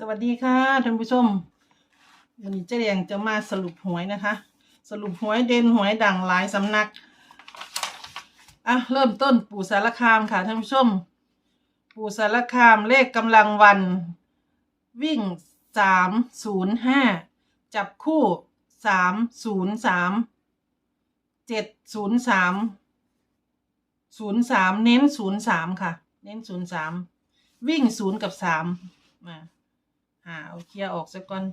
สวัสดีค่ะท่านผู้ชม วันนี้เจ๊แดงจะมาสรุปหวยนะคะ สรุปหวยเด่นหวยดังหลายสำนักอะเริ่มต้นปู่สารคามค่ะท่านผู้ชม ปู่สารคามเลขกำลังวัน วิ่งสามศูนย์ห้าจับคู่สามศูนย์สามเจ็ดศูนย์สามศูนย์สามเน้นศูนย์สามค่ะ เน้นศูนย์สามวิ่งศูนย์กับสามมา หาเอาเคลียร์ออกสักก่อน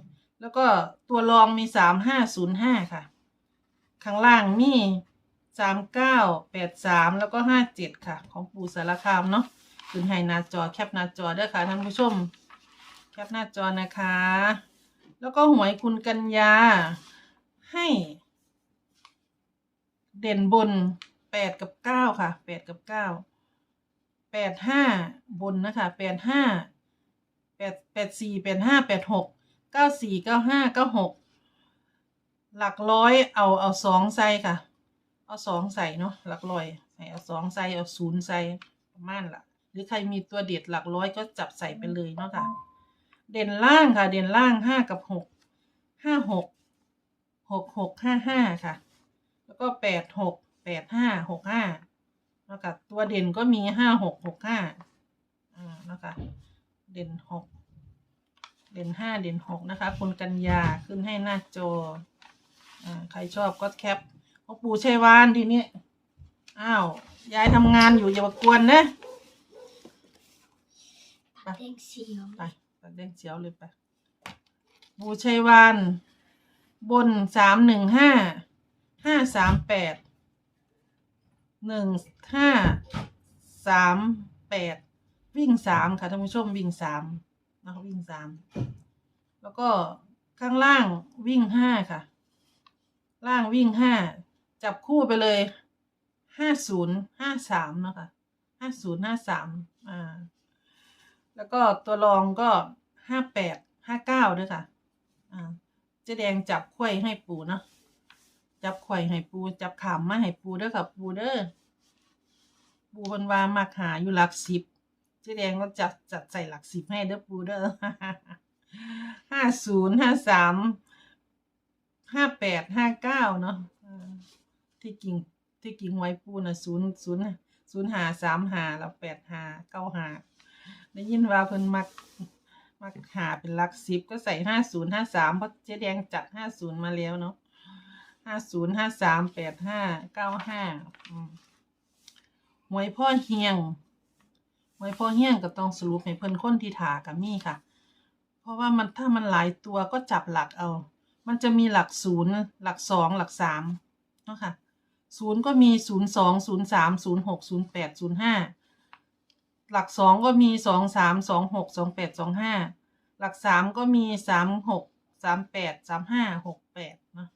แล้วก็ตัวรองมีสามห้าศูนย์ห้าค่ะ ข้างล่างมีสามเก้าแปดสามแล้วก็ห้าเจ็ดค่ะ ของปู่สารคามเนาะขึ้นให้หน้าจอแคปหน้าจอด้อค่ะท่านผู้ชม แคปหน้าจอนะคะ แล้วก็หวยคุณกัญญาให้ เด่นบนแปดกับเก้าค่ะแปดกับเก้าแปดห้าบนนะคะแปดห้า ดแปดสี่แปดห้าแปดหกเก้าสี่เก้าห้าเก้าหกหลักร้อยเอาเอาสองใส่ค่ะ เอาสองใส่เนาะหลักร้อยให้เอาสองใส่เอาศูนย์ใส่ประมาณละหรือใครมีตัวเด็ดหลักร้อยก็จับใส่ไปเลยเนาะค่ะ เด่นล่างค่ะ เด่นล่างห้ากับหกห้าหกหกหกห้าห้าค่ะ แล้วก็แปดหกแปดห้าหกห้าแล้วก็ตัวเด่นก็มีห้าหกหกห้าอ่านะคะ เด่นหกเด่นห้าเด่นหกนะคะคุณกัญญาขึ้นให้หน้าจออ่าใครชอบก็แคปพ่อปู่ชัยวานทีนี้อ้าวยายทำงานอยู่อย่ามากวนนะตัดเองเสียวไปตัดเด้งเจียวเลยไปบูชัยวานบนสามหนึ่งห้าห้าสามแปดหนึ่งห้าสามแปด วิ่งสามค่ะท่านผู้ชมวิ่งสามนะคะวิ่งสามแล้วก็ข้างล่างวิ่งห้าค่ะ ล่างวิ่งห้าจับคู่ไปเลยห้าศูนย์ห้าสามเนาะคะห้าศูนย์ห้าสามอ่าแล้วก็ตัวรองก็ห้าแปดห้าเก้าด้วยค่ะอ่าเจ๊แดงจับไข่ให้ปูเนาะจับไข่ให้ปูจับขามมาให้ปูเด้อค่ะปูเด้อปูคนวามักหาอยู่หลักสิบ เจ๊แดงก็จัดจัดใส่หลักสิบให้เด้อปูเด้อห้าศูนย์ห้าสามห้าแปดห้าเก้าเนาะที่กิ่งที่กิ่งไว้ปูนะศูนย์ศูนย์ศูนย์หาสามหาแล้วแปดหาเก้าหาได้ยินว่าเพิ่นมักมักหาเป็นหลักสิบก็ใส่ห้าศูนย์ห้าสามเพราะเจ๊แดงจัดห้าศูนย์มาแล้วเนาะห้าศูนย์ห้าสามแปดห้าเก้าห้าหวยพ่อเฮียง วยพอเฮียงก็ต้องสรุปให้เพิ่นคนที่ถากับมี่ค่ะ เพราะว่ามันถ้ามันหลายตัวก็จับหลักเอา มันจะมีหลักศูนย์หลักสองหลักสามเนาะค่ะศูนย์ก็มีศูนย์สองศูนย์สามศูนย์หกศูนย์แปดศูนย์ห้าหลักสองก็มีสองสามสองหกสองแปดสองห้าหลักสามก็มีสามหกสามแปดสามห้าหกแปดเนาะ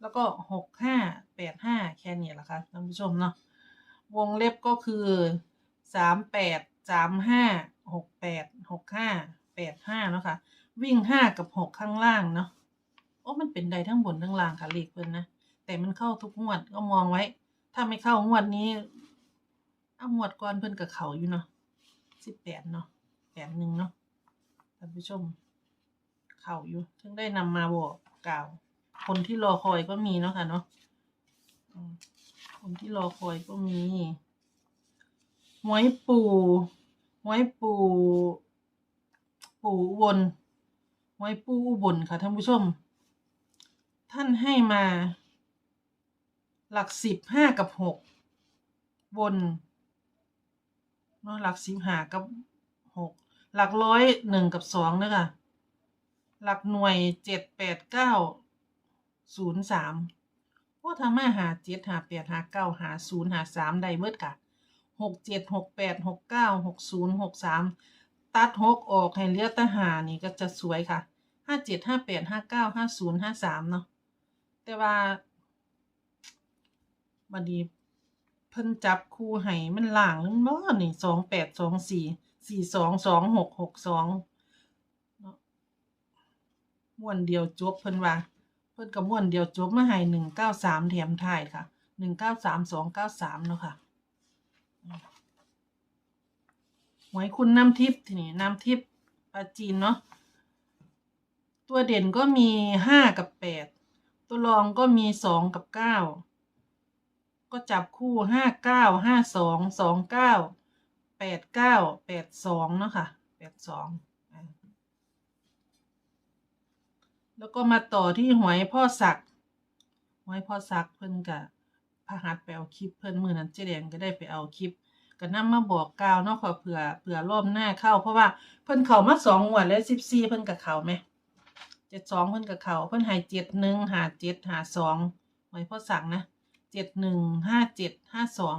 แล้วก็หกห้าแปดห้าแค่นี้แหละค่ะท่านผู้ชมเนาะวงเล็บก็คือสามแปด สามห้าหกแปดหกห้าแปดห้าเนาะค่ะ วิ่งห้ากับหกข้างล่างเนาะโอ้มันเป็นใดทั้งบนทั้งล่างค่ะเลขเพิ่นนะแต่มันเข้าทุกงวดก็มองไว้ ถ้าไม่เข้างวดนี้เอางวดก่อนเพิ่นกับเขาอยู่เนาะสิบแปดเนาะแปดหนึ่งเนาะท่านผู้ชม เข่าอยู่ถึงได้นำมาบอกกล่าว คนที่รอคอยก็มีเนาะค่ะเนาะคนที่รอคอยก็มี หวยปู่หวยปู่ปูอุบลหวยปู่อุบลค่ะท่านผู้ชม ท่านให้มา หลักสิบห้ากับหกบนเนาะหลักสิบห้ากับหกหลักร้อยหนึ่งกับสองเนะค่ะ หลักหน่วยเจ็ดแปดเก้าศูนย์สามว่าทำมาหาเจ็ดหาแปดหาเก้าหาศูนย์หาสามได้เบิดค่ะ หกเจ็ดหกแปดหกเก้าหกศูนย์หกสามตัดหกออกให้เหลือแตหานี่ก็จะสวยค่ะห้าเจ็ดห้าแปดห้าเก้าห้าศูนย์ห้าสามเนาะแต่ว่าบัดนี้เพิ่นจับคู่ให้มันล่างนึงบ่นี่สองแปดสองสี่สี่สองสองหกหกสองเนาะม้วนเดียวจบเพิ่นว่า เพิ่นกับม้วนเดียวจบมาให้หนึ่งเก้าสามแถมท้ายค่ะหนึ่งเก้าสามสองเก้าสามเนาะค่ะ หวยคุณน้ำทิพย์ทีนี้น้ำทิพย์ปลาจีนเนาะตัวเด่นก็มีห้ากับแปดตัวรองก็มีสองกับเก้าก็จับคู่ห้าเก้าห้าสองสองเก้าแปดเก้าแปดสองเนาะค่ะแปดสองแล้วก็มาต่อที่หวยพ่อศักหวยพ่อศักเพิ่นกะ หัสไปเอาคลิปเพิ่อนมือนั้นเจแดงก็ได้ไปเอาคลิปก็นำมาบอกกล่าวเนาะขอเผื่อเผื่อรอบหน้าเข้า เพราะว่าเพิ่นเข้ามาสองงวดแล้วสิบสี่เพิ่นกับเขาไหมเจ็ดสองเพิ่นกับเขาเพิ่นให้เจ็ดหนึ่งหาเจ็ดหาสองไว้พ่อสั่งนะเจ็ดหนึ่งห้าเจ็ดห้าสอง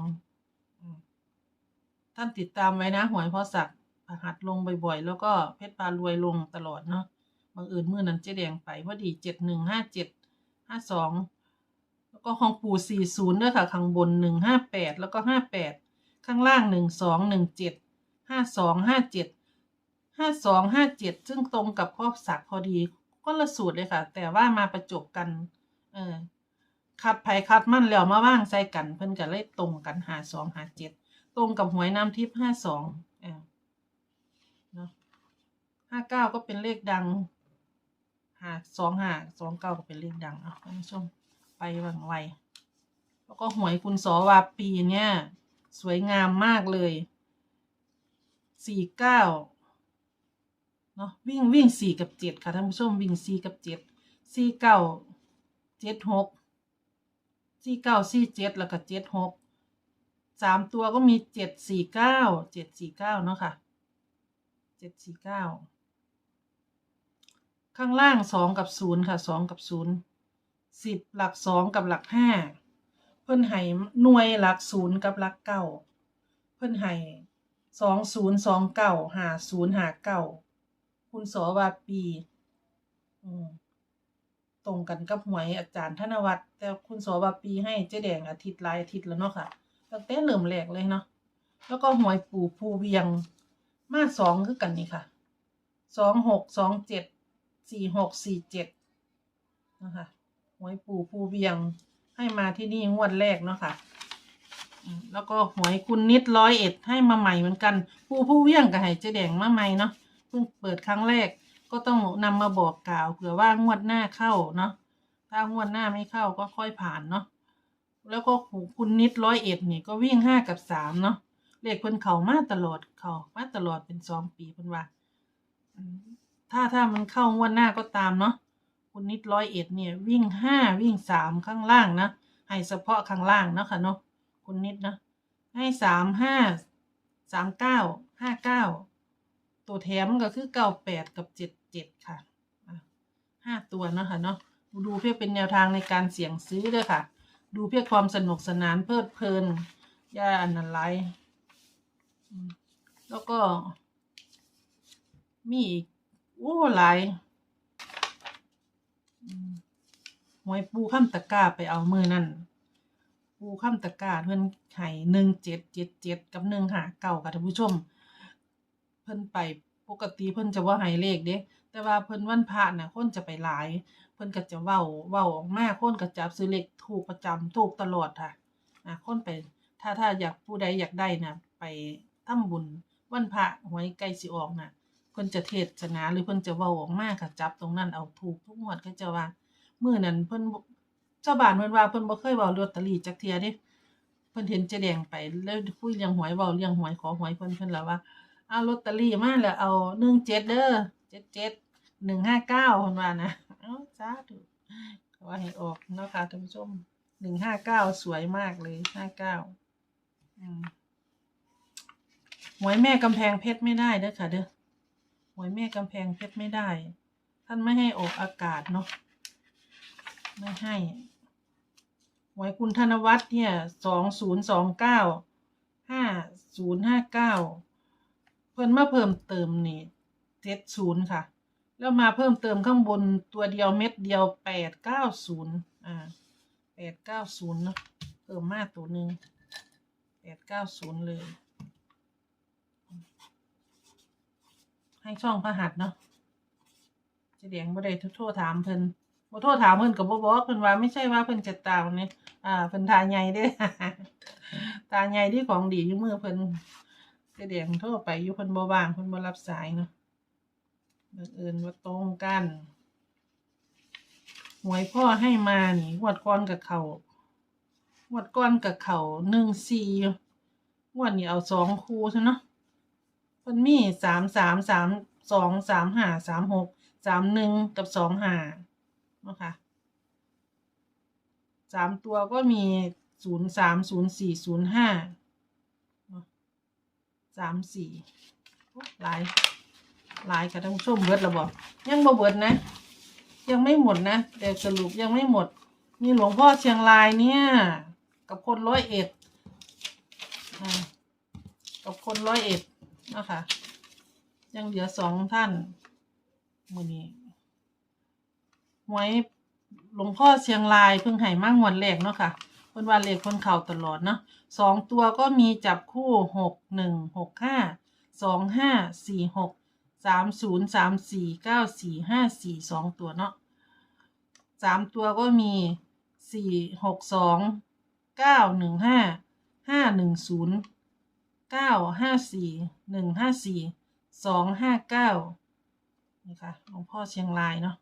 ท่านติดตามไว้นะหวยพ่อสักประหัดลงบ่อยๆ แล้วก็เพชรปลารวยลงตลอดเนาะบางอื่นมื่อนั้นเจ๊แดงไปพอดีเจ็ดหนึ่งห้าเจ็ดห้าสอง ก็ของปู่สี่ศูนย์ด้วยค่ะ ข้างบนหนึ่งห้าแปดแล้วก็ห้าแปดข้างล่างหนึ่งสองหนึ่งเจ็ดห้าสองห้าเจ็ดห้าสองห้าเจ็ดซึ่งตรงกับข้อสักพอดี ก็ละสูตรเลยค่ะ แต่ว่ามาประจบกัน เออคัดไผ่คัดมั่นแล้วมาว่างใส่กัน เพิ่นก็เลยตรงกันหาสองหาเจ็ดตรงกับหวยน้ำทิพย์ห้าสองเออเนาะห้าเก้าก็เป็นเลขดังหาสองหาสองเก้าก็เป็นเลขดังเอาท่านผู้ชม ไปหวังไวแล้วก็หวยคุณสอวาปีเนี่ย สวยงามมากเลยสี่เก้าเนาะวิ่งวิ่งสี่กับเจ็ดค่ะท่านผู้ชมวิ่งสี่กับเจ็ดสี่เก้าเจ็ดหกสี่เก้าสี่เจ็ดแล้วก็เจ็ดหกสามตัวก็มีเจ็ดสี่เก้าเจ็ดสี่เก้าเนาะค่ะเจ็ดสี่เก้าข้างล่างสองกับศูนย์ค่ะสองกับศูนย์ สิบหลักสองกับหลักห้าเพิ่นให้หน่วยหลักศูนย์กับหลักเก้าเพิ่นให้สองศูนย์สองเก้าหาศูนย์หาเก้าคุณสอวาปีตรงกันกับหวยอาจารย์ธนวัฒน์แต่คุณสอวาปีให้เจ๊แดงอาทิตย์ลายอาทิตย์แล้วเนาะค่ะตั้งแต่เริ่มแรกเลยเนาะแล้วก็หวยปู่ภูเวียงมาสองคือกันนี่ค่ะสองหกสองเจ็ดสี่หกสี่เจ็ดนะคะ วย ปู่ภูเวียงให้มาที่นี่งวดแรกเนาะค่ะ แล้วก็หวยคุณนิดร้อยเอ็ดให้มาใหม่เหมือนกันผู้ผู้เวียงกับไห้เจ๊แดงมาใหม่เนาะเพิ่งเปิดครั้งแรกก็ต้องนำมาบอกกล่าวเผื่อว่างวดหน้าเข้าเนาะถ้างวดหน้าไม่เข้าก็ค่อยผ่านเนาะแล้วก็คุณนิดร้อยเอ็ดนี่ก็วิ่งห้ากับสามเนาะเลขเพิ่นเข่ามาตลอดเข่ามาตลอดเป็นสองปีเพิ่นว่าถ้าถ้ามันเข้างวดหน้าก็ตามเนาะ คุณนิดร้อยเอ็ดเนี่ย วิ่งห้าวิ่งสามข้างล่างนะ ให้เฉพาะข้างล่างนะค่ะเนาะคุณนิดนะ ให้สามห้าสามเก้าห้าเก้าตัวแถมก็คือเก้าแปดกับเจ็ดเจ็ดค่ะห้าตัวนะค่ะเนาะดูเพื่อเป็นแนวทางในการเสี่ยงซื้อด้วยค่ะ ดูเพื่อความสนุกสนานเพลิดเพลินย่าอันนั้นไรแล้วก็มีอีกโอ้หลาย อืม หวยปูข้ามตะกร้าไปเอามือนั่นปูข้ามตะกร้าเพิ่นไข่หนึ่งเจ็ดเจ็ดเจ็ดกับหนึ่งหาเก่าค่ะท่านผู้ชม เพิ่นไปปกติเพิ่นจะว่าให้เลขเด้แต่ว่าเพิ่นวันพระน่ะคนจะไปหลาย เพิ่นก็จะเว้าเว้าออกมาคนก็จับซื้อเลขถูกประจำถูกตลอดค่ะอะคนไปถ้าถ้าอยากผู้ใดอยากได้น่ะไปทำบุญวันพระหวยใกล้สิออกน่ะเพิ่นจะเทศนาหรือเพิ่นจะเว้าออกมาค่ะจับตรงนั้นเอาถูกทุกงวดก็จะว่า มื้อนั้นเพิ่นเจ้าบ้านเพิ่นว่าเพิ่นบ่เคยเว้าลอตเตอรี่จักเที่ยเด้เพิ่นเห็นเจ๊แดงไปแล้วคุยเรื่องหวยเว้าเรื่องหวยขอหวยเพิ่นเพิ่นแล้วว่าเอาลอตเตอรี่มาแล้วเอา17เด้อ77 159เพิ่นว่านะเอ้าสาธุขอให้ออกเนาะค่ะท่านผู้ชม159สวยมากเลย59อืมหวยแม่กำแพงเพชรไม่ได้เด้อค่ะเด้อหวยแม่กำแพงเพชรไม่ได้ ท่านไม่ให้ออกอากาศเนาะ ไม่ให้หวยคุณธนวัฒน์เนี่ยสองศูนย์สองเก้าห้าศูนย์ห้าเก้าเพิ่นมาเพิ่มเติมนี่เจ็ดศูนย์ค่ะ แล้วมาเพิ่มเติมข้างบนตัวเดียวเม็ดเดียวแปดเก้าศูนย์อ่าแปดเก้าศูนย์เนาะเพิ่มมาตัวหนึ่งแปดเก้าศูนย์เลย ให้ช่องพระหัสเนาะจะเดียงบ่ได้โทรถามเพิ่น บ่โทรถามเพิ่นก็บ่บอกเพิ่นว่าไม่ใช่ว่าเพิ่นจะตามนี่อ่าเพิ่นทาใหญ่เด้ ตาใหญ่ที่ของดีอยู่มือเพิ่นเจะเดียงโทรไปอยู่เพิ่นบ่ว่างเพิ่นบ่รับสายเนาะบังเอิญว่าตรงกันหวยพ่อให้มานี่งวดก้อนกับเขางวดก้อนกับเขาหนึ่งสี่งวดนี้เอาสองคูใช่เนาะมันมีสามสามสามสองสามห้าสามหกสามหนึ่งกับสองห้า นะคะสามตัวก็มีศูนย์สามศูนย์สี่ศูนย์ห้าสามสี่หลายหลายค่ะท่านผู้ชมเบิดแล้วบอกยังบ่เบิดนะ ยังไม่หมดนะแต่สรุปยังไม่หมด มีหลวงพ่อเชียงรายเนี่ย กับคนร้อยเอ็ดกับคนร้อยเอ็ดนะคะยังเหลือสองท่านมือนี้ หวยหลวงพ่อเชียงรายเพิ่งให้มากงวดแรกเนาะค่ะเพิ่นว่าเลขคนเข่าตลอดเนาะสองตัวก็มีจับคู่หกหนึ่งหกห้าสองห้าสี่หกสามศูนย์สามสี่เก้าสี่ห้าสี่สองตัวเนาะสามตัวก็มีสี่หกสองเก้าหนึ่งห้าห้าหนึ่งศูนย์เก้าห้าสี่หนึ่งห้าสี่สองห้าเก้านี่ค่ะหลวงพ่อเชียงรายเนาะ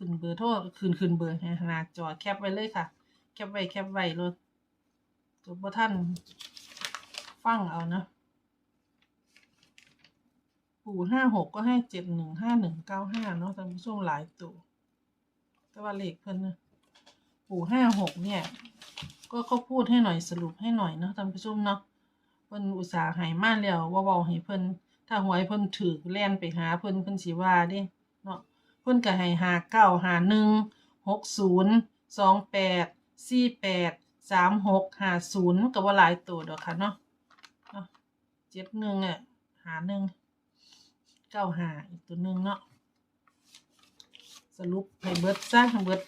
ขึ้นเบอร์โทรขึ้นขึ้นเบอร์ให้หน้าจอแคปไว้เลยค่ะ แคปไว้แคปไว้เลยจบบ่ท่านฟังเอานะปู่ห้าหกก็ให้เจ็ดหนึ่งห้าหนึ่งเก้าห้าเนาะท่านผู้ชมหลายตัวแต่ว่าเลขเพิ่นนะปู่ห้าหกเนี่ย ก็เขาพูดให้หน่อยสรุปให้หน่อยเนาะท่านผู้ชมเนาะเพิ่นอุตส่าห์หายมาแล้วว่าเว้าให้เพิ่นถ้าหวยเพิ่นถือแล่นไปหาเพิ่นเพิ่นสิว่าด้เนาะ พิ่นก็ให้หาเก้าหาหนึ่งหกศูนย์สองแปดสี่แปดสามหกหาศูนย์ก็ว่าหลายตัวดอกค่ะเนาะเจ็ดหนึ่งอะหาหนึ่งเก้าหาอีกตัวหนึ่งเนาะสรุปให้เบิร์ดซะเบิด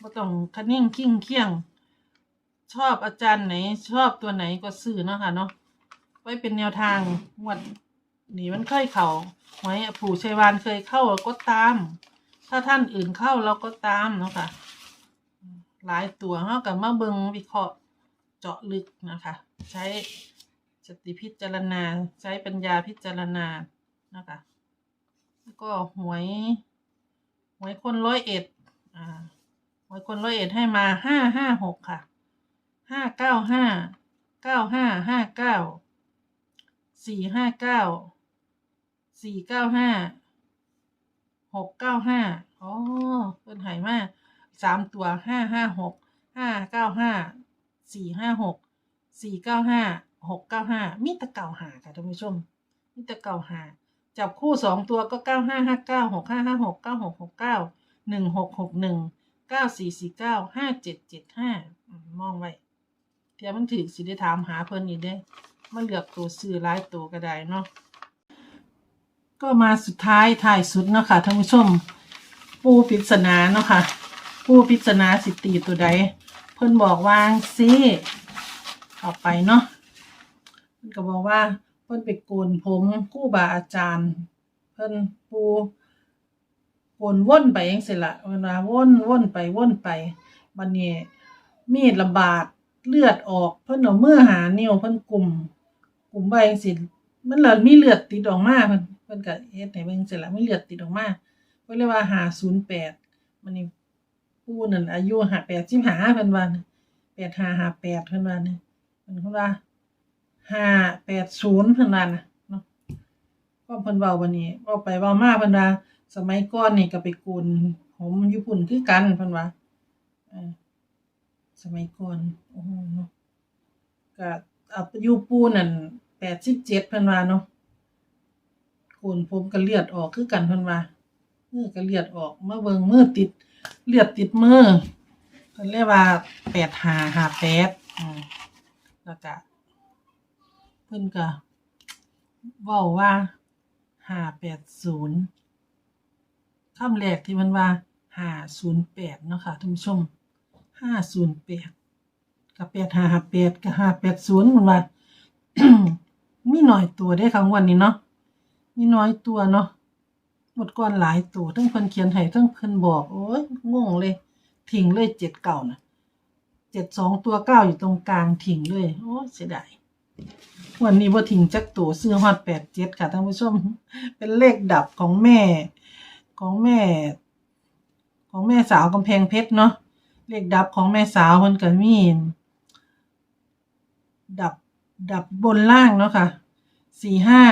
บ่ต้องคะนิ่งขิ้งเคียง ชอบอาจารย์ไหน ชอบตัวไหนก็ซื้อเนาะค่ะเนาะไว้เป็นแนวทางงวด นี่มันเคยเข่าหวยผู้ชัยวานเคยเข้าก็ตาม ถ้าท่านอื่นเข้าเราก็ตามเนาะค่ะ หลายตัวเฮากับมาเบิงวิเคราะห์เจาะลึกนะคะ ใช้สติพิจารณาใช้ปัญญาพิจารณานะคะ แล้วก็หวยหวยคนร้อยเอ็ดอ่าหวยคนร้อยเอ็ดให้มาห้าห้าหกค่ะห้าเก้าห้าเก้าห้าห้าเก้าสี่ห้าเก้า สี่เก้าห้าหกเก้าห้าอ๋อเป็นหายมาสามตัวห้าห้าหกห้าเก้าห้าสี่ห้าหกสี่เก้าห้าหกเก้าห้ามีตะเก่าหาค่ะท่านผู้ชมมีต่เก่าหาจับคู่สองตัวก็เก้าห้าห้าเก้าหกห้าห้าหกเก้าหกหกเก้าหนึ่งหกหกหนึ่งเก้าสี่สี่เก้าห้าเจ็ดเจ็ดห้ามองไว้เทียมันถือสิได้ถามหาเพิ่นอีกเด้มาเหลือกตัวซื้อหลายตัวก็ได้เนาะ ก็มาสุดท้ายท้ายสุดเนาะค่ะท่านผู้ชม ปูปริศนาเนาะค่ะ ปูปริศนาสิตีตัวใด เพิ่นบอกวางซิออกไปเนาะเพิ่นก็บอกว่าเพิ่นไปโกนผมคู่บาอาจารย์ เพิ่นปูโกนว่นไปจังซี่ล่ะเวลาว่นว่นไปว่นไปบัดนี้มีดระบาดเลือดออก เพิ่นเอามือหานิ้วเพิ่นกลุ่มกลุ่มไว้จังซี่มันเละมีเลือดติดออกมาเพิ่น พิ่นก็เฮ็ดให้เบิ่งจังซี่ล่ะมีเลือดติดออกมาเพิ่นเรียกว่า508มันนี่ปูนั่นอายุ585เพิ่นว่านะ8558เพิ่นว่านะเพิ่นเขาว่าห้าแปดศูนย์เพิ่นว่านะเนาะก็เพิ่นเว้าวันนี้เว้าไปเว้ามาเพิ่นว่าสมัยก่อนนี่ก็ไปโกนผมอยู่พุ่นคือกันเพิ่นว่าเออสมัยก่อนโอ้โหเนาะก็อายุปูนั่นแปดสิบเจ็ดเพิ่นว่าเนาะ โกนผมก็เลือดออกคือกันเพิ่นว่ามือก็เลือดออกมาเบิ่งมือติดเลือดติดมือเพิ่นเรียกว่าแปดหาหาแปดอืมแล้วก็เพิ่นก็เว้าว่าห้าแปดศูนย์คำแรกที่มันว่าห้าศูนย์แปดเนาะค่ะท่านผู้ชมห้าศูนย์แปดกับแปดห้าห้าแปดกับห้าแปดศูนย์มันว่า มีหน่อยตัวได้ครั้งวันนี้เนาะ มีน้อยตัวเนาะหมดก่อนหลายตัวทั้งเพิ่นเขียนให้ทั้งเพิ่นบอก โอ้ยงงเลย ทิ้งเลยเจ็ดเก่านะเจ็ดสองตัวเก้าอยู่ตรงกลางทิ้งเลย โอ้เสียดายวันนี้บ่ทิ้งจักตัวซื้อฮอดแปดเจ็ดค่ะท่านผู้ชม เป็นเลขดับของแม่ ของแม่ ของแม่สาวกำแพงเพชรเนาะเลขดับของแม่สาวเพิ่นก็มีดับดับบนล่างเนาะค่ะสี่ห้า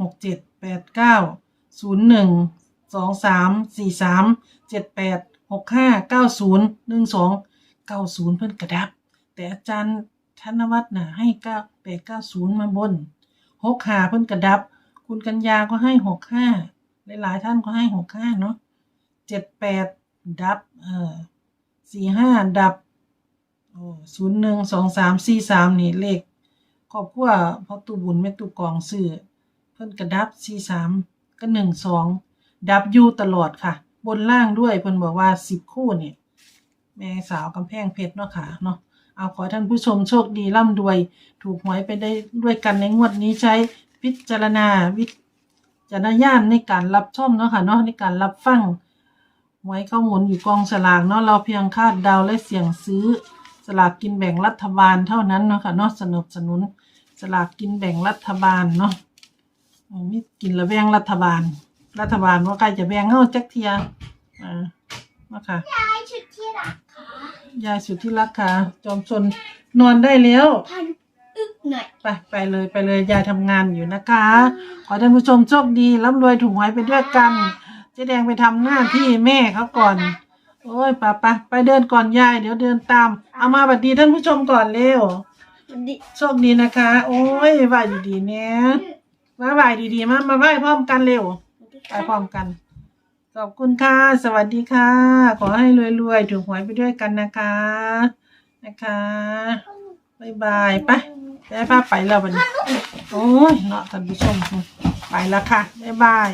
หกเจ็ด แปดเก้าศูนย์หนึ่งสองสามสี่สามเจ็ดแปดหกห้าเก้าศูนย์หนึ่งสองเก้าศูนย์เพิ่นกระดับ แต่อาจารย์ธนวัฒน์น่ะให้เก้าแปดเก้าศูนย์มาบนหกห้าเพิ่นกระดับ คุณกัญญาก็ให้หกห้าหลายๆท่านก็ให้หกห้าเนาะเจ็ดแปดดับเอ่อสี่ห้าดับโอ้ศูนย์หนึ่งสองสามสี่สามนี่เลขครอบครัวพ่อตูบุญแม่ตู่กองซื้อ เพิ่นกระดับสี่สามก็หนึ่งสองดับอยู่ตลอดค่ะ บนล่างด้วยเพิ่นบอกว่าสิบคู่เนี่ย แม่สาวกำแพงเพชรเนาะค่ะเนาะเอาขอท่านผู้ชมโชคดีร่ำรวย ถูกหวยไปได้ด้วยกันในงวดนี้ใช้พิจารณาวิจารณญาณในการรับชมเนาะค่ะเนาะในการรับฟังหวยข้าหมุนอยู่กองสลากเนาะเราเพียงคาดเดาและเสี่ยงซื้อสลากกินแบ่งรัฐบาลเท่านั้นเนาะค่ะเนาะสนับสนุนสลากกินแบ่งรัฐบาลเนาะ มมีกินละแบ่งรัฐบาล รัฐบาลว่าใครจะแบ่งเฮาจักเทียอ่าเนาะค่ะไอชุดที่รักค่ะยายสุดที่รักค่ะ จอมชนนอนได้แล้วพันอึกหน่อยไปไปเลยไปเลยยายทำงานอยู่นะคะ ขอให้ท่านผู้ชมโชคดีร่ำรวยถูกหวยไปด้วยกันเจ๊แดงไปทำหน้าที่แม่เขาก่อน โอ้ยไป่ะปะไปเดินก่อนยายเดี๋ยวเดินตาม เอามาบัดดีท่านผู้ชมก่อนเร็วดิโชคดีนะคะ โอ้ยไหวดีๆเนี่ย มาไหวดีๆ มา มาไหว้พร้อมกันเร็วไปพร้อมกัน ขอบคุณค่ะ สวัสดีค่ะ ขอให้รวยๆ ถูกหวยไปด้วยกันนะคะ นะคะบายบายไปได้ภาพไปแล้ววันนี้ โอ้ยเนาะท่านผู้ชม ไปแล้วค่ะบายบาย